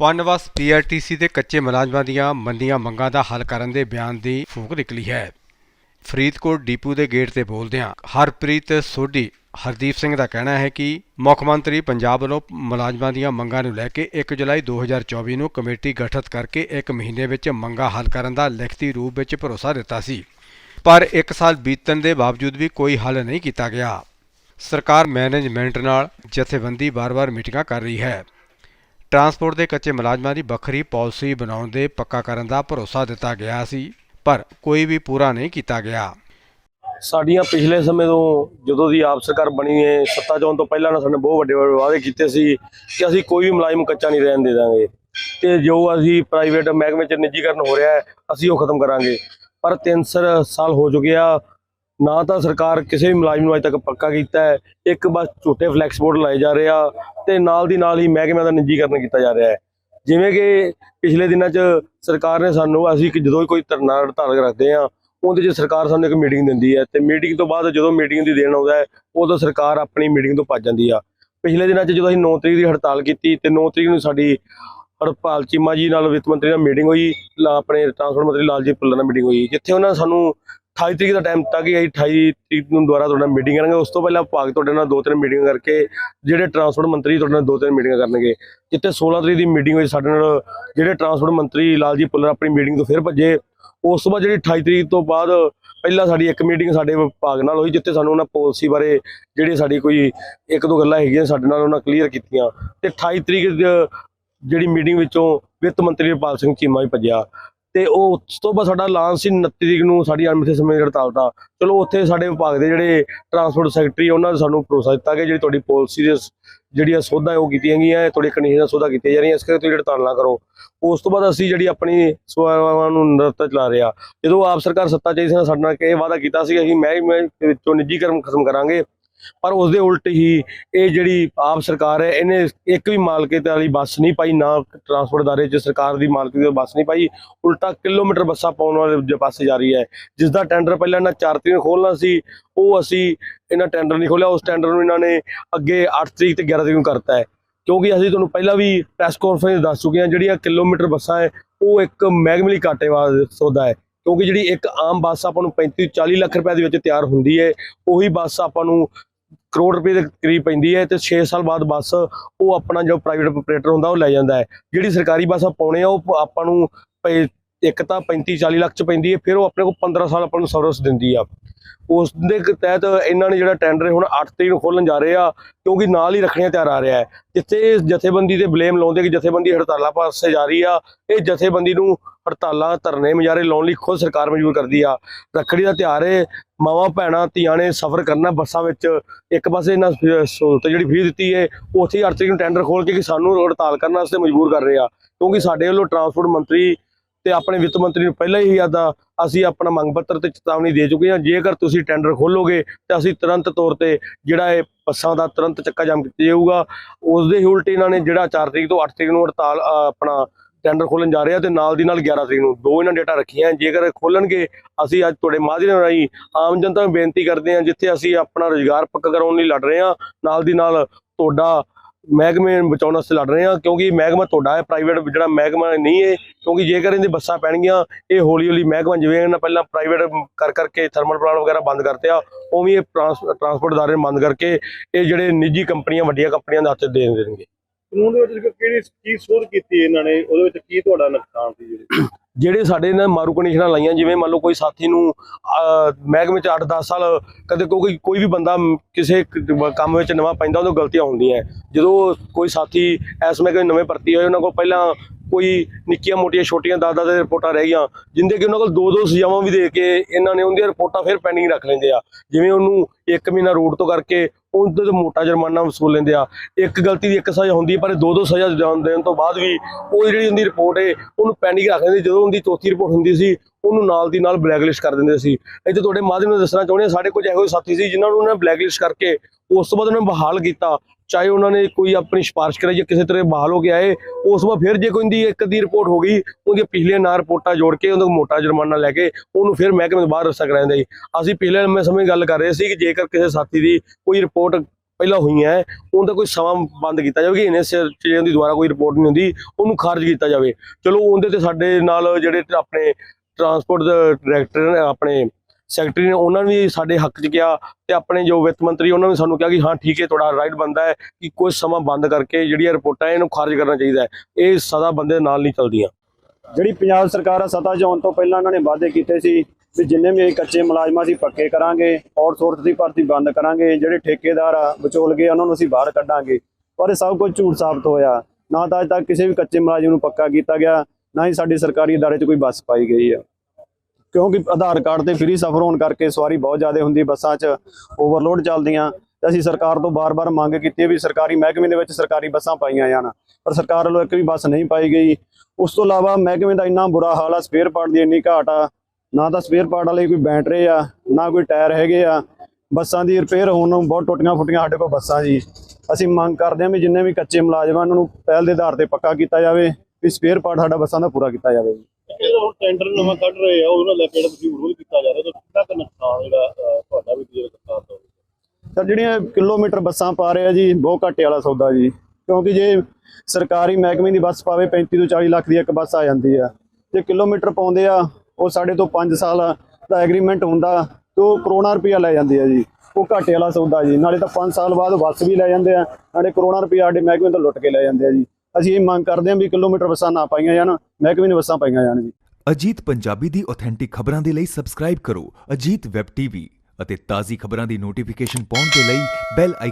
Punbus PRTC ਦੇ ਕੱਚੇ ਮੁਲਾਜ਼ਮਾਂ ਦੀਆਂ ਮੰਨੀਆਂ ਮੰਗਾਂ ਦਾ ਹੱਲ ਕਰਨ ਦੇ ਬਿਆਨ ਦੀ ਫੂਕ ਨਿਕਲੀ ਹੈ। ਫਰੀਦਕੋਟ ਡੀਪੂ ਦੇ ਗੇਟ ਤੇ ਬੋਲਦਿਆਂ ਹਰਪ੍ਰੀਤ ਸੋਢੀ ਹਰਦੀਪ ਸਿੰਘ ਦਾ ਕਹਿਣਾ ਹੈ ਕਿ ਮੁੱਖ ਮੰਤਰੀ ਪੰਜਾਬ ਵੱਲੋਂ ਮੁਲਾਜ਼ਮਾਂ ਦੀਆਂ ਮੰਗਾਂ ਨੂੰ ਲੈ ਕੇ 1 ਜੁਲਾਈ 2024 ਨੂੰ ਕਮੇਟੀ ਗਠਿਤ ਕਰਕੇ ਇੱਕ ਮਹੀਨੇ ਵਿੱਚ ਮੰਗਾਂ ਹੱਲ ਕਰਨ ਦਾ ਲਿਖਤੀ ਰੂਪ ਵਿੱਚ ਭਰੋਸਾ ਦਿੱਤਾ ਸੀ। ਪਰ 1 ਸਾਲ ਬੀਤਣ ਦੇ ਬਾਵਜੂਦ ਵੀ ਕੋਈ ਹੱਲ ਨਹੀਂ ਕੀਤਾ ਗਿਆ। ਸਰਕਾਰ ਮੈਨੇਜਮੈਂਟ ਨਾਲ ਜਥੇਬੰਦੀ ਵਾਰ-ਵਾਰ ਮੀਟਿੰਗਾਂ ਕਰ ਰਹੀ ਹੈ। ਟਰਾਂਸਪੋਰਟ ਦੇ ਕੱਚੇ ਮੁਲਾਜ਼ਮਾਂ ਦੀ ਵੱਖਰੀ ਪਾਲਿਸੀ ਬਣਾਉਣ ਦੇ ਪੱਕਾ ਕਰਨ ਦਾ ਭਰੋਸਾ ਦਿੱਤਾ ਗਿਆ ਸੀ, ਪਰ ਕੋਈ ਵੀ ਪੂਰਾ ਨਹੀਂ ਕੀਤਾ ਗਿਆ। ਸਾਡੀਆਂ ਪਿਛਲੇ ਸਮੇਂ ਤੋਂ ਜਦੋਂ ਦੀ ਆਪ ਸਰਕਾਰ ਬਣੀ ਹੈ, ਸੱਤਾ ਚੋਣ ਤੋਂ ਪਹਿਲਾਂ ਨਾ ਸਾਡੇ ਬਹੁਤ ਵੱਡੇ ਵੱਡੇ ਵਾਅਦੇ ਕੀਤੇ ਸੀ ਕਿ ਅਸੀਂ ਕੋਈ ਵੀ ਮੁਲਾਜ਼ਮ ਕੱਚਾ ਨਹੀਂ ਰਹਿਣ ਦੇ ਦਾਂਗੇ। ਤੇ ਜੋ ਅਸੀਂ ਪ੍ਰਾਈਵੇਟ ਮਹਿਕਮੇ ਚ ਨਿੱਜੀਕਰਨ ਹੋ ਰਿਹਾ ਹੈ, ਅਸੀਂ ਉਹ ਖਤਮ ਕਰਾਂਗੇ। ਪਰ 3 ਸਾਲ ਹੋ ਚੁੱਕਿਆ ਨਾ ਤਾਂ ਸਰਕਾਰ ਕਿਸੇ ਵੀ ਮੁਲਾਜ਼ਮ ਨੂੰ ਅਜੇ ਤੱਕ ਪੱਕਾ ਕੀਤਾ ਹੈ। ਇੱਕ ਬਸ ਝੂਠੇ ਫਲੈਕਸ ਬੋਰਡ ਲਾਏ ਜਾ ਰਹੇ ਆ ਤੇ ਨਾਲ ਦੀ ਨਾਲ ਹੀ ਮਹਿਕਮਿਆਂ ਦਾ ਨਿੱਜੀਕਰਨ ਕੀਤਾ ਜਾ ਰਿਹਾ ਹੈ। ਜਿਵੇਂ ਕਿ ਪਿਛਲੇ ਦਿਨਾਂ 'ਚ ਸਰਕਾਰ ਨੇ ਸਾਨੂੰ, ਅਸੀਂ ਕਿ ਜਦੋਂ ਵੀ ਕੋਈ ਧਰਨਾ ਹੜਤਾਲ ਰੱਖਦੇ ਆ, ਉਹਦੇ 'ਚ ਸਰਕਾਰ ਸਾਨੂੰ ਇੱਕ ਮੀਟਿੰਗ ਦਿੰਦੀ ਹੈ ਤੇ ਮੀਟਿੰਗ ਤੋਂ ਬਾਅਦ ਜਦੋਂ ਮੀਟਿੰਗ ਦੀ ਦੇਣ ਆਉਂਦਾ ਹੈ, ਉਦੋਂ ਸਰਕਾਰ ਆਪਣੀ ਮੀਟਿੰਗ ਤੋਂ ਭੱਜ ਜਾਂਦੀ ਆ। ਪਿਛਲੇ ਦਿਨਾਂ 'ਚ ਜਦੋਂ ਅਸੀਂ 9 ਤਰੀਕ ਦੀ ਹੜਤਾਲ ਕੀਤੀ ਤੇ 9 ਤਰੀਕ ਨੂੰ ਸਾਡੀ ਹਰਪਾਲ ਚੀਮਾ ਜੀ ਨਾਲ ਵਿੱਤ ਮੰਤਰੀ ਨਾਲ ਮੀਟਿੰਗ ਹੋਈ, ਲਾ- ਆਪਣੇ ਟਰਾਂਸਪੋਰਟ ਮੰਤਰੀ ਲਾਲਜੀਤ ਭੁੱਲਰ ਨਾਲ ਮੀਟਿੰਗ ਹੋਈ, ਜਿੱਥੇ ਉਹਨਾਂ ਸਾਨੂੰ 28 ਤਰੀਕ ਦਾ ਟਾਈਮ ਦਿੱਤਾ ਕਿ ਅਸੀਂ 28 ਤਰੀਕ ਨੂੰ ਦੁਬਾਰਾ ਤੁਹਾਡੇ ਨਾਲ ਮੀਟਿੰਗ ਕਰਾਂਗੇ। ਉਸ ਤੋਂ ਪਹਿਲਾਂ ਭਾਗ ਤੁਹਾਡੇ ਨਾਲ ਦੋ ਤਿੰਨ ਮੀਟਿੰਗ ਕਰਕੇ ਜਿਹੜੇ ਟਰਾਂਸਪੋਰਟ ਮੰਤਰੀ ਤੁਹਾਡੇ ਨਾਲ ਦੋ ਤਿੰਨ ਮੀਟਿੰਗਾਂ ਕਰਨਗੇ। ਜਿੱਥੇ 16 ਤਰੀਕ ਦੀ ਮੀਟਿੰਗ ਵਿੱਚ ਸਾਡੇ ਨਾਲ, ਜਿਹੜੇ ਟਰਾਂਸਪੋਰਟ ਮੰਤਰੀ ਲਾਲਜੀਤ ਭੁੱਲਰ ਆਪਣੀ ਮੀਟਿੰਗ ਤੋਂ ਫਿਰ ਭੱਜੇ। ਉਸ ਤੋਂ ਬਾਅਦ ਜਿਹੜੀ 28 ਤਰੀਕ ਤੋਂ ਬਾਅਦ ਪਹਿਲਾਂ ਸਾਡੀ ਇੱਕ ਮੀਟਿੰਗ ਸਾਡੇ ਵਿਭਾਗ ਨਾਲ ਹੋਈ, ਜਿੱਥੇ ਸਾਨੂੰ ਉਹਨਾਂ ਪਾਲਿਸੀ ਬਾਰੇ ਜਿਹੜੀ ਸਾਡੀ ਕੋਈ ਇੱਕ ਦੋ ਗੱਲਾਂ ਹੈਗੀਆਂ ਸਾਡੇ ਨਾਲ ਉਹਨਾਂ ਕਲੀਅਰ ਕੀਤੀਆਂ। ਤੇ 28 ਤਰੀਕ ਜਿਹੜੀ ਮੀਟਿੰਗ ਵਿੱਚੋਂ ਵਿੱਤ ਮੰਤਰੀ ਹਰਪਾਲ ਸਿੰਘ ਚੀਮਾ ਵੀ ਭੱਜਿਆ। ਤੇ ਉਹ ਉਸ ਤੋਂ ਬਾਅਦ ਸਾਡਾ ਐਲਾਨ ਸੀ 29 ਤਰੀਕ ਨੂੰ ਸਾਡੀ ਅਣਮਿੱਥੇ ਸਮੇਂ ਦੀ ਹੜਤਾਲ ਦਾ ਚਲੋ ਉੱਥੇ ਸਾਡੇ ਵਿਭਾਗ ਦੇ ਜਿਹੜੇ ਟਰਾਂਸਪੋਰਟ ਸੈਕਟਰੀ ਉਹਨਾਂ ਨੇ ਸਾਨੂੰ ਭਰੋਸਾ ਦਿੱਤਾ ਕਿ ਜਿਹੜੀ ਤੁਹਾਡੀ ਪਾਲਿਸੀ ਦੇ ਸ- ਜਿਹੜੀਆਂ ਸੋਧਾਂ ਉਹ ਕੀਤੀਆਂ ਗਈਆਂ ਤੁਹਾਡੀ ਕੰਡੀਸ਼ਨਾਂ ਸੋਧਾਂ ਕੀਤੀਆਂ ਜਾ ਰਹੀਆਂ, ਇਸ ਕਰਕੇ ਤੁਸੀਂ ਹੜਤਾਲ ਨਾ ਕਰੋ। ਉਸ ਤੋਂ ਬਾਅਦ ਅਸੀਂ ਜਿਹੜੀ ਆਪਣੀ ਸੇਵਾਵਾਂ ਨੂੰ ਨਿਰੰਤਰ ਚਲਾ ਰਹੇ ਆ। ਜਦੋਂ ਆਪ ਸਰਕਾਰ ਸੱਤਾ ਚਾਹੀਦੀ ਸੀ ਸਾਡੇ ਨਾਲ ਕਿ ਇਹ ਵਾਅਦਾ ਕੀਤਾ ਸੀ ਕਿ ਅਸੀਂ ਮਹਿਕਮੇ ਦੇ ਵਿੱਚੋਂ ਨਿੱਜੀਕਰਨ ਖਤਮ ਕਰਾਂਗੇ। ਪਰ ਉਸ ਦੇ ਉਲਟ ਹੀ ਇਹ ਜਿਹੜੀ ਆਪ ਸਰਕਾਰ ਹੈ, ਇਹਨੇ ਇੱਕ ਵੀ ਮਾਲਕੇ ਵਾਲੀ ਬੱਸ ਨਹੀਂ ਪਾਈ, ਨਾ ਟਰਾਂਸਪੋਰਟ ਅਦਾਰੇ 'ਚ ਸਰਕਾਰ ਦੀ ਮਾਲਕੀ ਦੀ ਬੱਸ ਨਹੀਂ ਪਾਈ। ਉਲਟਾ ਕਿਲੋਮੀਟਰ ਬੱਸਾਂ ਪਾਉਣ ਵਾਲੇ ਜ- ਪਾਸੇ ਜਾ ਰਹੀ ਹੈ। ਜਿਸ ਦਾ ਟੈਂਡਰ ਪਹਿਲਾਂ ਇਹਨਾਂ 4 ਤਰੀਕ ਨੂੰ ਖੋਲਣਾ ਸੀ, ਉਹ ਅਸੀਂ ਇਹਨਾਂ ਟੈਂਡਰ ਨਹੀਂ ਖੋਲਿਆ ਉਸ ਟੈਂਡਰ ਨੂੰ ਇਹਨਾਂ ਨੇ ਅੱਗੇ 8 ਤਰੀਕ ਤੇ 11 ਤਰੀਕ ਨੂੰ ਕਰਤਾ ਹੈ। ਕਿਉਂਕਿ ਅਸੀਂ ਤੁਹਾਨੂੰ ਪਹਿਲਾਂ ਵੀ ਪ੍ਰੈਸ ਕਾਨਫਰੰਸ ਦੱਸ ਚੁੱਕੇ ਹਾਂ, ਜਿਹੜੀਆਂ ਕਿਲੋਮੀਟਰ ਬੱਸਾਂ ਹੈ, ਉਹ ਇੱਕ ਮਹਿਕਮੇ ਲਈ ਘਾਟੇ ਵਾਲਾ ਸੌਦਾ ਹੈ। ਕਿਉਂਕਿ ਜਿਹੜੀ ਇੱਕ ਆਮ ਬੱਸ ਆਪਾਂ ਨੂੰ 35 40 ਲੱਖ ਰੁਪਏ ਦੇ ਵਿੱਚ ਤਿਆਰ ਹੁੰਦੀ ਹੈ, ਉਹੀ ਬੱਸ ਆਪਾਂ ਨੂੰ ਕਰੋੜ ਰੁਪਏ ਦੇ ਕਰੀਬ ਪੈਂਦੀ ਹੈ ਤੇ 6 ਸਾਲ ਬਾਅਦ ਬੱਸ ਉਹ ਆਪਣਾ ਜੋ ਪ੍ਰਾਈਵੇਟ ਆਪਰੇਟਰ ਹੁੰਦਾ ਉਹ ਲੈ ਜਾਂਦਾ ਹੈ। ਜਿਹੜੀ ਸਰਕਾਰੀ ਬੱਸ ਆਪਾਂ ਪਾਉਣੇ ਆ, ਉਹ ਆਪਾਂ ਨੂੰ ਪਏ- ਇੱਕ ਤਾਂ 35 40 ਲੱਖ ਚ ਪੈਂਦੀ ਹੈ, ਫਿਰ ਉਹ ਆਪਣੇ ਕੋਲ 15 ਸਾਲ ਆਪਾਂ ਨੂੰ ਸਰਵਿਸ ਦਿੰਦੀ ਆ। ਉਸ ਦੇ ਤਹਿਤ ਇਹਨਾਂ ਨੇ ਜਿਹੜਾ ਟੈਂਡਰ ਹੁਣ 8 ਤਰੀਕ ਨੂੰ ਖੋਲਣ ਜਾ ਰਹੇ ਆ, ਕਿਉਂਕਿ ਨਾਲ ਹੀ ਰੱਖਣੀਆਂ ਤਿਆਰ ਆ ਰਿਹਾ ਹੈ। ਜਿੱਥੇ ਇਸ ਜਥੇਬੰਦੀ ਤੇ ਬਲੇਮ ਲਾਉਂਦੇ ਕਿ ਜਥੇਬੰਦੀ ਹੜਤਾਲਾਂ ਪਾਸੇ ਜਾ ਰਹੀ ਆ, ਇਹ ਜਥੇਬੰਦੀ ਨੂੰ ਹੜਤਾਲਾਂ ਧਰਨੇ ਮੁਜ਼ਾਹਰੇ ਲਾਉਣ ਲਈ ਖੁਦ ਸਰਕਾਰ ਮਜਬੂਰ ਕਰਦੀ ਆ। ਰੱਖੜੀ ਦਾ ਤਿਉਹਾਰ ਹੈ ਮਾਵਾਂ, ਭੈਣਾਂ, ਧੀਆਂ ਨੇ ਸਫ਼ਰ ਕਰਨਾ ਬੱਸਾਂ ਵਿੱਚ। ਇੱਕ ਪਾਸੇ ਇਹਨਾਂ ਸਹੂਲਤ ਜਿਹੜੀ ਫ੍ਰੀ ਦਿੱਤੀ ਹੈ ਉੱਥੇ ਹੀ 8 ਤਰੀਕ ਨੂੰ ਟੈਂਡਰ ਖੋਲ ਕੇ ਕਿ ਸਾਨੂੰ ਹੜਤਾਲ ਕਰਨ ਵਾਸਤੇ ਮਜਬੂਰ ਕਰ ਰਹੇ ਆ। ਕਿਉਂਕਿ ਸਾਡੇ ਵੱਲੋਂ ਟਰਾਂਸਪੋਰਟ ਮੰਤਰੀ ਤੇ ਆਪਣੇ ਵਿੱਤ ਮੰਤਰੀ ਨੂੰ ਪਹਿਲਾਂ ਹੀ ਆਦਾ ਅਸੀਂ ਆਪਣਾ ਮੰਗ ਪੱਤਰ ਤੇ ਚੇਤਾਵਨੀ ਦੇ ਚੁੱਕੇ ਹਾਂ। ਜੇਕਰ ਤੁਸੀਂ ਟੈਂਡਰ ਖੋਲੋਗੇ ਤਾਂ ਅਸੀਂ ਤੁਰੰਤ ਤੌਰ ਤੇ ਜਿਹੜਾ ਇਹ ਬੱਸਾਂ ਦਾ ਤੁਰੰਤ ਚੱਕਾ ਜਾਮ ਕੀਤਾ ਜਾਊਗਾ। ਉਸ ਦੇ ਹੀ ਉਲਟ ਇਹਨਾਂ ਨੇ ਜਿਹੜਾ 4 ਤਰੀਕ ਤੋਂ 8 ਤਰੀਕ ਨੂੰ ਹੜਤਾਲ ਆਪਣਾ ਟੈਂਡਰ ਖੋਲਣ ਜਾ ਰਹੇ ਆ ਤੇ ਨਾਲ ਦੀ ਨਾਲ 11 ਤਰੀਕ ਨੂੰ ਦੋ ਇਹਨਾਂ ਡੇਟਾ ਰੱਖੀਆਂ। ਜੇਕਰ ਖੋਲਣਗੇ ਅਸੀਂ ਅੱਜ ਤੁਹਾਡੇ ਮਾਧਿਅਮ ਰਾਹੀਂ ਆਮ ਜਨਤਾ ਨੂੰ ਬੇਨਤੀ ਕਰਦੇ ਹਾਂ, ਜਿੱਥੇ ਅਸੀਂ ਆਪਣਾ ਰੁਜ਼ਗਾਰ ਪੱਕਾ ਕਰਾਉਣ ਲਈ ਲੜ ਰਹੇ ਹਾਂ, ਨਾਲ ਦੀ ਨਾਲ ਤੁਹਾਡਾ ਮਹਿਕਮੇ ਬਚਾਉਣ ਵਾਸਤੇ ਲੜ ਰਹੇ ਹਾਂ, ਕਿਉਂਕਿ ਮਹਿਕਮਾ ਤੁਹਾਡਾ ਹੈ ਪ੍ਰਾਈਵੇਟ ਜਿਹੜਾ ਮਹਿਕਮਾ ਨਹੀਂ ਹੈ, ਕਿਉਂਕਿ ਜੇਕਰ ਇਹਦੀ ਬੱਸਾਂ ਪੈਣਗੀਆਂ, ਇਹ ਹੌਲੀ ਹੌਲੀ ਮਹਿਕਮਾ ਜਿਵੇਂ ਇਹਨਾਂ ਪਹਿਲਾਂ ਪ੍ਰਾਈਵੇਟ ਕਰ ਕਰਕੇ ਥਰਮਲ ਪਲਾਂਟ ਵਗੈਰਾ ਬੰਦ ਕਰਤੇ ਆ, ਉਵੇਂ ਇਹ ਟਰਾਂਸ- ਟਰਾਂਸਪੋਰਟ ਅਦਾਰੇ ਨੂੰ ਬੰਦ ਕਰਕੇ ਇਹ ਜਿਹੜੇ ਨਿੱਜੀ ਕੰਪਨੀਆਂ, ਵੱਡੀਆਂ ਕੰਪਨੀਆਂ ਦੇ ਹੱਥ ਦੇ ਦੇਣਗੇ। ਕਾਨੂੰਨ ਦੇ ਵਿੱਚ ਕਿਹੜੀ ਕੀ ਸੋਧ ਕੀਤੀ ਇਹਨਾਂ ਨੇ, ਉਹਦੇ ਵਿੱਚ ਕੀ ਤੁਹਾਡਾ ਨੁਕਸਾਨ ਸੀ ਜਿਹੜੇ? ਜਿਹੜੇ ਸਾਡੇ ਨੇ ਮਾਰੂ ਕੰਡੀਸ਼ਨਾਂ ਲਾਈਆਂ, ਜਿਵੇਂ ਮੰਨ ਲਓ ਕੋਈ ਸਾਥੀ ਨੂੰ ਮਹਿਕਮੇ ਚ 8-10 ਸਾਲ ਕਦੇ ਕੋਈ ਕੋਈ ਵੀ ਬੰਦਾ ਕਿਸੇ ਕੰਮ ਵਿੱਚ ਨਵਾਂ ਪੈਂਦਾ ਉਹਦੋਂ ਗਲਤੀਆਂ ਹੁੰਦੀਆਂ ਜਦੋਂ ਕੋਈ ਸਾਥੀ ਇਸ ਮਹਿਕਮੇ ਨਵੇਂ ਭਰਤੀ ਹੋਏ, ਉਹਨਾਂ ਕੋਲ ਪਹਿਲਾਂ ਕੋਈ ਨਿੱਕੀਆਂ ਮੋਟੀਆਂ ਛੋਟੀਆਂ ਦਾਦਾ ਦੇ ਰਿਪੋਰਟਾਂ ਰਹਿ ਗਈਆਂ, ਜਿੰਦੇ ਕਿ ਉਹਨਾਂ ਕੋਲ ਦੋ ਦੋ ਸਜ਼ਾਵਾਂ ਵੀ ਦੇ ਕੇ ਇਹਨਾਂ ਨੇ ਉਹਦੀਆਂ ਰਿਪੋਰਟਾਂ ਫਿਰ ਪੈਂਡਿੰਗ ਰੱਖ ਲੈਂਦੇ ਆ। ਜਿਵੇਂ ਉਹਨੂੰ ਇੱਕ ਮਹੀਨਾ ਰੋਡ ਤੋਂ ਕਰਕੇ ਉਹਦੇ ਤੋਂ ਮੋਟਾ ਜੁਰਮਾਨਾ ਵਸੂਲ ਲੈਂਦੇ ਆ। ਇੱਕ ਗਲਤੀ ਦੀ ਇੱਕ ਸਜ਼ਾ ਹੁੰਦੀ ਹੈ, ਪਰ ਦੋ ਦੋ ਸਜ਼ਾ ਜਾਣ ਦੇਣ ਤੋਂ ਬਾਅਦ ਵੀ ਉਹ ਜਿਹੜੀ ਉਹਦੀ ਰਿਪੋਰਟ ਹੈ ਉਹਨੂੰ ਪੈਂਡਿੰਗ ਰੱਖ ਲੈਂਦੇ ਜਦੋਂ ਉਹਦੀ ਚੌਥੀ ਰਿਪੋਰਟ ਹੁੰਦੀ ਸੀ, ਉਹਨੂੰ ਨਾਲ ਦੀ ਨਾਲ ਬਲੈਕਲਿਸਟ ਕਰ ਦਿੰਦੇ ਸੀ। ਇੱਥੇ ਤੁਹਾਡੇ ਮਾਧਿਅਮ ਨਾਲ ਦੱਸਣਾ ਚਾਹੁੰਦੇ ਹਾਂ ਸਾਡੇ ਕੁਝ ਇਹੋ ਜਿਹੇ ਸਾਥੀ ਸੀ, ਜਿਨ੍ਹਾਂ ਨੂੰ ਉਹਨਾਂ ਨੇ ਬਲੈਕਲਿਸਟ ਕਰਕੇ ਉਸ ਤੋਂ ਬਾਅਦ ਉਹਨਾਂ ਨੂੰ ਬਹਾਲ ਕੀਤਾ। ਚਾਹੇ ਉਹਨਾਂ ਨੇ ਕੋਈ ਆਪਣੀ ਸਿਫਾਰਿਸ਼ ਕਰਾਈ ਜਾਂ ਕਿਸੇ ਤਰ੍ਹਾਂ ਬਹਾਲ ਹੋ ਕੇ ਆਏ ਉਸ ਤੋਂ ਬਾਅਦ ਫਿਰ ਜੇ ਕੋਈ ਦੀ ਇੱਕ ਦੀ ਰਿਪੋਰਟ ਹੋ ਗਈ ਉਹਦੀਆਂ ਪਿਛਲੀਆਂ ਨਾ ਰਿਪੋਰਟਾਂ ਜੋੜ ਕੇ ਉਹਦਾ ਮੋਟਾ ਜੁਰਮਾਨਾ ਲੈ ਕੇ ਉਹਨੂੰ ਫਿਰ ਮਹਿਕਮੇ ਤੋਂ ਬਾਹਰ ਰਸਾ ਕਰਾਉਂਦੇ ਸੀ ਅਸੀਂ ਪਿਛਲੇ ਲੰਮੇ ਸਮੇਂ ਗੱਲ ਕਰ ਰਹੇ ਸੀ ਕਿ ਜੇਕਰ ਕਿਸੇ ਸਾਥੀ ਦੀ ਕੋਈ ਰਿਪੋਰਟ ਪਹਿਲਾਂ ਹੋਈਆਂ ਹੈ, ਉਹਨਾਂ ਕੋਈ ਸਮਾਂ ਬੰਦ ਕੀਤਾ ਜਾਵੇ ਕਿ ਇਹਨੇ ਚੀਜ਼ਾਂ ਦੀ ਦੁਬਾਰਾ ਕੋਈ ਰਿਪੋਰਟ ਨਹੀਂ ਹੁੰਦੀ ਉਹਨੂੰ ਖਾਰਜ ਕੀਤਾ ਜਾਵੇ। ਚਲੋ ਉਹਦੇ ਤੇ ਸਾਡੇ ਨਾਲ ਜਿਹੜੇ ਆਪਣੇ ਟਰਾਂਸਪੋਰਟ ਦੇ ਡਾਇਰੈਕਟਰ ਆਪਣੇ ਸੈਕਟਰੀ ਨੇ ਉਹਨਾਂ ਨੇ ਵੀ ਸਾਡੇ ਹੱਕ 'ਚ ਕਿਹਾ ਤੇ ਆਪਣੇ ਜੋ ਵਿੱਤ ਮੰਤਰੀ ਉਹਨਾਂ ਨੇ ਸਾਨੂੰ ਕਿਹਾ ਕਿ ਹਾਂ, ਠੀਕ ਹੈ, ਤੁਹਾਡਾ ਰਾਈਟ ਬੰਦਾ ਹੈ ਕਿ ਕੁਝ ਸਮਾਂ ਬੰਦ ਕਰਕੇ ਜਿਹੜੀਆਂ ਰਿਪੋਰਟਾਂ ਇਹਨੂੰ ਖਾਰਜ ਕਰਨਾ ਚਾਹੀਦਾ ਹੈ। ਇਹ ਸਦਾ ਬੰਦੇ ਨਾਲ ਨਹੀਂ ਚੱਲਦੀਆਂ। ਜਿਹੜੀ ਪੰਜਾਬ ਸਰਕਾਰ ਆ, ਸੱਤਾ 'ਚ ਆਉਣ ਤੋਂ ਪਹਿਲਾਂ ਉਹਨਾਂ ਨੇ ਵਾਅਦੇ ਕੀਤੇ ਸੀ ਵੀ ਜਿੰਨੇ ਵੀ ਕੱਚੇ ਮੁਲਾਜ਼ਮਾਂ ਸੀ ਪੱਕੇ ਕਰਾਂਗੇ ਆਊਟਸੋਰਸ ਦੀ ਭਰਤੀ ਬੰਦ ਕਰਾਂਗੇ, ਜਿਹੜੇ ਠੇਕੇਦਾਰ ਆ, ਵਿਚੋਲ ਗਏ ਉਹਨਾਂ ਨੂੰ ਅਸੀਂ ਬਾਹਰ ਕੱਢਾਂਗੇ। ਪਰ ਇਹ ਸਭ ਕੁਝ ਝੂਠ ਸਾਬਤ ਹੋਇਆ। ਨਾ ਤਾਂ ਅੱਜ ਤੱਕ ਕਿਸੇ ਵੀ ਕੱਚੇ ਮੁਲਾਜ਼ਮ ਨੂੰ ਪੱਕਾ ਕੀਤਾ ਗਿਆ, ਨਾ ਹੀ ਸਾਡੀ ਸਰਕਾਰੀ ਅਦਾਰੇ 'ਚ ਕੋਈ ਬੱਸ ਪਾਈ ਗਈ ਆ। ਕਿਉਂਕਿ ਆਧਾਰ ਕਾਰਡ ਤੇ ਫ੍ਰੀ ਸਫ਼ਰ ਹੋਣ ਕਰਕੇ ਸਵਾਰੀ ਬਹੁਤ ਜ਼ਿਆਦਾ ਹੁੰਦੀ, ਬੱਸਾਂ 'ਚ ਓਵਰਲੋਡ ਚੱਲਦੀਆਂ। ਤੇ ਅਸੀਂ ਸਰਕਾਰ ਤੋਂ ਬਾਰ-ਬਾਰ ਮੰਗ ਕੀਤੀ ਹੈ ਵੀ ਸਰਕਾਰੀ ਮਹਿਕਮੇ ਦੇ ਵਿੱਚ ਸਰਕਾਰੀ ਬੱਸਾਂ ਪਾਈਆਂ ਜਾਣ, ਪਰ ਸਰਕਾਰ ਵੱਲੋਂ ਇੱਕ ਵੀ ਬੱਸ ਨਹੀਂ ਪਾਈ ਗਈ। ਉਸ ਤੋਂ ਇਲਾਵਾ ਮਹਿਕਮੇ ਦਾ ਇੰਨਾ ਬੁਰਾ ਹਾਲ ਆ, ਸਪੇਅਰ ਪਾਰਟ ਦੀ ਇੰਨੀ ਘਾਟ ਆ, ਨਾ ਤਾਂ ਸਪੇਅਰ ਪਾਰਟ ਵਾਲੇ ਕੋਈ ਬੈਟਰੀ ਆ, ਨਾ ਕੋਈ ਟਾਇਰ ਹੈਗੇ ਆ। ਬੱਸਾਂ ਦੀ ਰਿਪੇਅਰ ਹੋਣ ਨੂੰ ਬਹੁਤ ਟੁੱਟੀਆਂ ਫੁੱਟੀਆਂ ਸਾਡੇ ਕੋਲ ਬੱਸਾਂ ਜੀ। ਅਸੀਂ ਮੰਗ ਕਰਦੇ ਹਾਂ ਵੀ ਜਿੰਨੇ ਵੀ ਕੱਚੇ ਮੁਲਾਜ਼ਮਾਂ ਉਹਨਾਂ ਨੂੰ ਪਹਿਲ ਦੇ ਆਧਾਰ ਤੇ ਪੱਕਾ ਕੀਤਾ ਜਾਵੇ, ਵੀ ਸਪੇਅਰ ਪਾਰਟ ਸਾਡਾ ਬੱਸਾਂ ਦਾ ਪੂਰਾ ਕੀਤਾ ਜਾਵੇ ਹੁਣ ਟੈਂਡਰ ਨਵਾਂ ਕੱਢ ਰਹੇ ਆ, ਉਹਦੇ ਲੈ ਕੇ ਜਿਹੜਾ ਤੁਸੀਂ ਵਿਰੋਧ ਕੀਤਾ ਜਾ ਰਿਹਾ ਤਾਂ ਕਿੰਨਾ ਕੁ ਨੁਕਸਾਨ ਜਿਹੜਾ ਤੁਹਾਡਾ ਵੀ ਜਿਹੜਾ ਨੁਕਸਾਨ ਦਾ ਸਰ, ਜਿਹੜੀਆਂ ਕਿਲੋਮੀਟਰ ਬੱਸਾਂ ਪਾ ਰਹੇ ਆ ਜੀ, ਬਹੁਤ ਘਾਟੇ ਵਾਲਾ ਸੌਦਾ ਜੀ। ਕਿਉਂਕਿ ਜੇ ਸਰਕਾਰੀ ਮਹਿਕਮੇ ਦੀ ਬੱਸ ਪਾਵੇ 35 ਤੋਂ 40 ਲੱਖ ਦੀ ਇੱਕ ਬੱਸ ਆ ਜਾਂਦੀ ਆ। ਜੇ ਕਿਲੋਮੀਟਰ ਪਾਉਂਦੇ ਆ, ਉਹ ਸਾਡੇ ਤੋਂ 5 ਸਾਲ ਦਾ ਐਗਰੀਮੈਂਟ ਹੁੰਦਾ, ਤੇ ਉਹ ਕਰੋੜਾਂ ਰੁਪਇਆ ਲੈ ਜਾਂਦੇ ਆ ਜੀ। ਉਹ ਘਾਟੇ ਵਾਲਾ ਸੌਦਾ ਜੀ। ਨਾਲੇ ਤਾਂ 5 ਸਾਲ ਬਾਅਦ ਬੱਸ ਵੀ ਲੈ ਜਾਂਦੇ ਆ, ਨਾਲੇ ਕਰੋੜਾਂ ਰੁਪਇਆ ਸਾਡੇ ਮਹਿਕਮੇ ਤੋਂ ਲੁੱਟ ਕੇ ਲੈ ਜਾਂਦੇ ਆ ਜੀ। ਅਸੀਂ ਇਹ ਮੰਗ ਕਰਦੇ ਹਾਂ ਵੀ ਕਿਲੋਮੀਟਰ ਬੱਸਾਂ ਨਾ ਪਾਈਆਂ ਜਾਣ, ਮਹਿਕਮੇ ਨੇ ਬੱਸਾਂ ਪਾਈਆਂ ਜਾਣ ਜੀ। ਅਜੀਤ ਪੰਜਾਬੀ ਦੀ ਆਥੈਂਟਿਕ ਖਬਰਾਂ ਦੇ ਲਈ ਸਬਸਕ੍ਰਾਈਬ ਕਰੋ ਅਜੀਤ ਵੈਬ ਟੀਵੀ ਅਤੇ ਤਾਜ਼ੀ ਖਬਰਾਂ ਦੀ ਨੋਟੀਫਿਕੇਸ਼ਨ ਪਾਉਣ ਦੇ ਲਈ ਬੈਲ ਆਈਕਨ